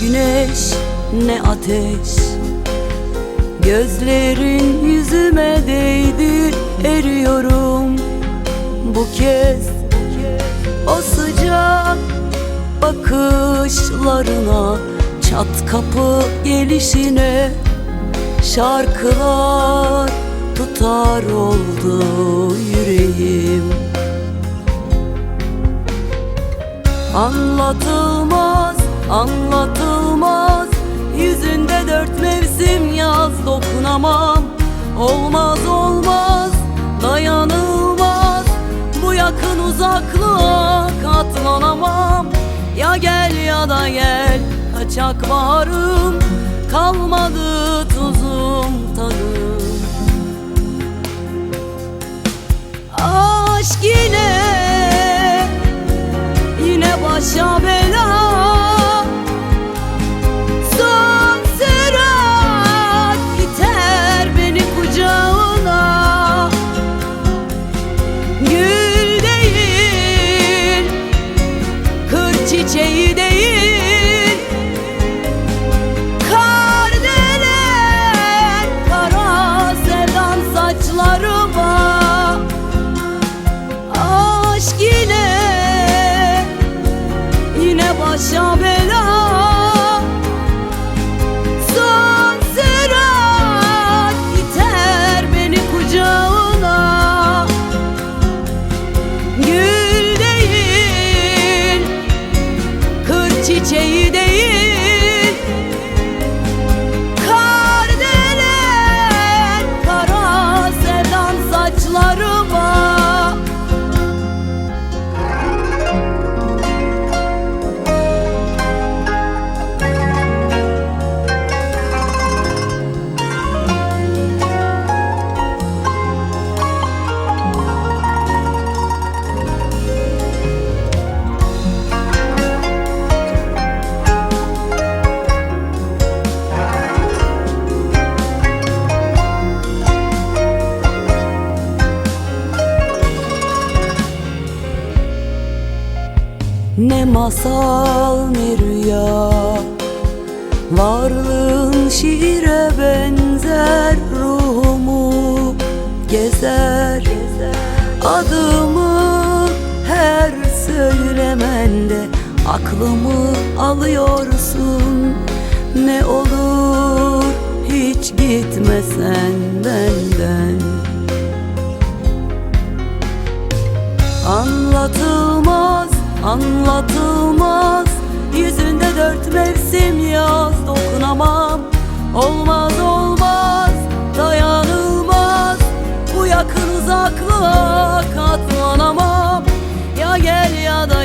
güneş ne ateş. Gözlerin yüzüme değdi eriyorum bu kez. O sıcak bakışlarına Çat kapı gelişine Şarkılar tutar oldu yüreğim. Anlatılmaz, anlatılmaz dört mevsim yaz dokunamam. Olmaz olmaz, dayanılmaz. Bu yakın uzaklığa katlanamam. Ya gel ya da gel, kaçak baharım. Kalmadı tuzum Kır çiçeği değil masal ne rüya. Varlığın şiire benzer Ruhumu gezer. Adımı her söylemende Aklımı alıyorsun. Ne olur hiç gitmesen benden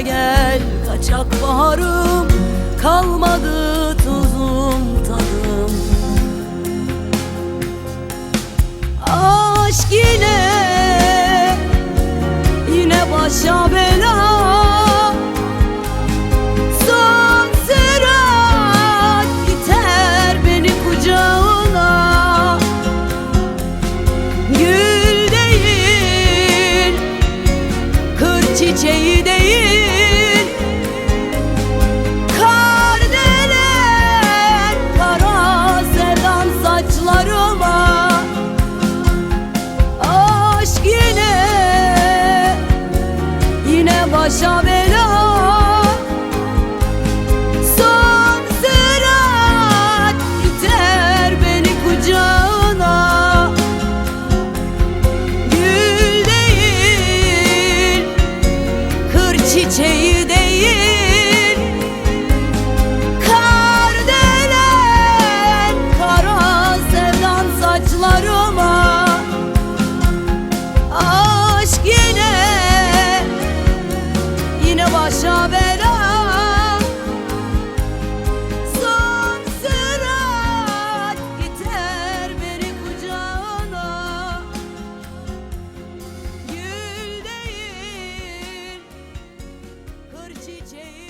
gel kaçak baharım Kalmadı tuzum tadım. Aşk başa bela. Son sürat iter beni kucağına. Gül değil, kır çiçeği değil. DJ.